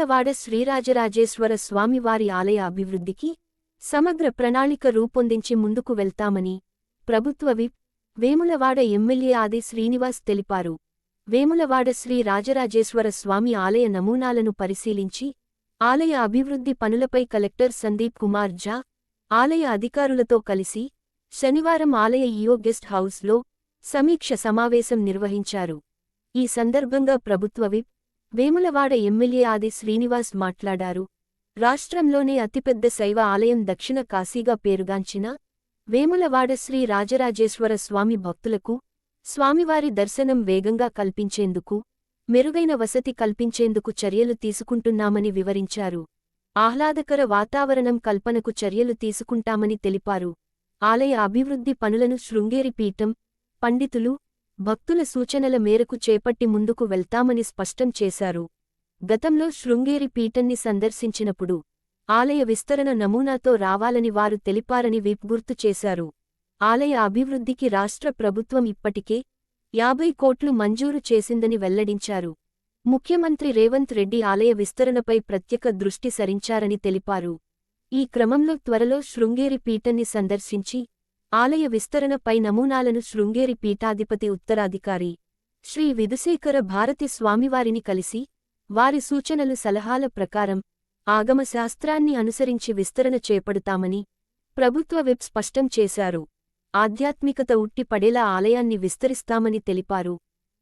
వేములవాడ శ్రీరాజరాజేశ్వర స్వామివారి ఆలయ అభివృద్ధికి సమగ్ర ప్రణాళిక రూపొందించి ముందుకు వెళ్తామని ప్రభుత్వ విప్ వేములవాడ ఎమ్మెల్యే ఆది శ్రీనివాస్ తెలిపారు. వేములవాడ శ్రీ రాజరాజేశ్వర స్వామి ఆలయ నమూనాలను పరిశీలించి ఆలయ అభివృద్ధి పనులపై కలెక్టర్ సందీప్ కుమార్ ఝా ఆలయ అధికారులతో కలిసి శనివారం ఆలయ ఈయో గెస్ట్ హౌస్లో సమీక్ష సమావేశం నిర్వహించారు. ఈ సందర్భంగా ప్రభుత్వ విప్ వేములవాడ ఎమ్మెల్యే ఆది శ్రీనివాస్ మాట్లాడారు. రాష్ట్రంలోనే అతిపెద్ద శైవ ఆలయం దక్షిణ కాశీగా పేరుగాంచిన వేములవాడ శ్రీ రాజరాజేశ్వర స్వామి భక్తులకు స్వామివారి దర్శనం వేగంగా కల్పించేందుకు మెరుగైన వసతి కల్పించేందుకు చర్యలు తీసుకుంటున్నామని వివరించారు. ఆహ్లాదకర వాతావరణం కల్పనకు చర్యలు తీసుకుంటామని తెలిపారు. ఆలయ అభివృద్ధి పనులను శృంగేరి పీఠం పండితులు భక్తుల సూచనల మేరకు చేపట్టి ముందుకు వెళ్తామని స్పష్టం చేశారు. గతంలో శృంగేరి పీఠన్ని సందర్శించినప్పుడు ఆలయ విస్తరణ నమూనాతో రావాలని వారు తెలిపారని విప్ గుర్తు చేశారు. ఆలయ అభివృద్ధికి రాష్ట్ర ప్రభుత్వం ఇప్పటికే యాభై కోట్లు మంజూరు చేసిందని వెల్లడించారు. ముఖ్యమంత్రి రేవంత్ రెడ్డి ఆలయ విస్తరణపై ప్రత్యేక దృష్టి సరించారని తెలిపారు. ఈ క్రమంలో త్వరలో శృంగేరి పీఠన్ని సందర్శించి ఆలయ విస్తరణపై నమూనాలను శృంగేరి పీఠాధిపతి ఉత్తరాధికారి శ్రీ విధుశేఖర భారతి స్వామివారిని కలిసి వారి సూచనలు సలహాల ప్రకారం ఆగమశాస్త్రాన్ని అనుసరించి విస్తరణ చేపడతామని ప్రభుత్వ వెబ్ స్పష్టం చేశారు. ఆధ్యాత్మికత ఉట్టిపడేలా ఆలయాన్ని విస్తరిస్తామని తెలిపారు.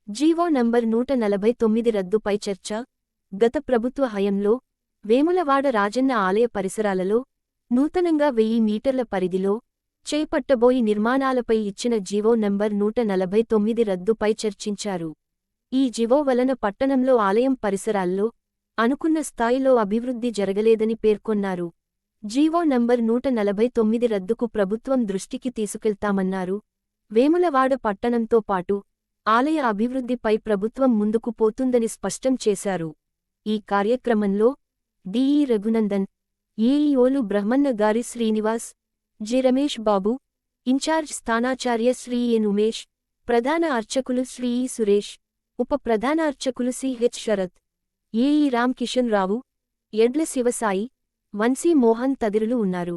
జీవో నంబర్ నూట నలభై తొమ్మిది రద్దుపై చర్చ గత ప్రభుత్వ హయంలో వేములవాడ రాజన్న ఆలయ పరిసరాలలో నూతనంగా వెయ్యి మీటర్ల పరిధిలో చేపట్టబోయి నిర్మాణాలపై ఇచ్చిన జీవో నంబర్ నూట నలభై తొమ్మిది రద్దుపై చర్చించారు. ఈ జీవో వలన పట్టణంలో ఆలయం పరిసరాల్లో అనుకున్న స్థాయిలో అభివృద్ధి జరగలేదని పేర్కొన్నారు. జీవో నంబర్ నూట నలభై తొమ్మిది రద్దుకు ప్రభుత్వం దృష్టికి తీసుకెళ్తామన్నారు. వేములవాడ పట్టణంతో పాటు ఆలయ అభివృద్ధిపై ప్రభుత్వం ముందుకు పోతుందని స్పష్టం చేశారు. ఈ కార్యక్రమంలో డిఈ రఘునందన్ ఏఈఓలు బ్రహ్మన్న గారి Srinivas G. Ramesh Babu in charge స్థానాచార్య Shri N Umesh ప్రధాన అర్చకులు శ్రీ ఈ సురేష్ ఉప ప్రధాన అర్చకులు C. H. Sarath AE Ram Kishan Rao Edla Sivasai Vamsi Mohan తదిరులు ఉన్నారు.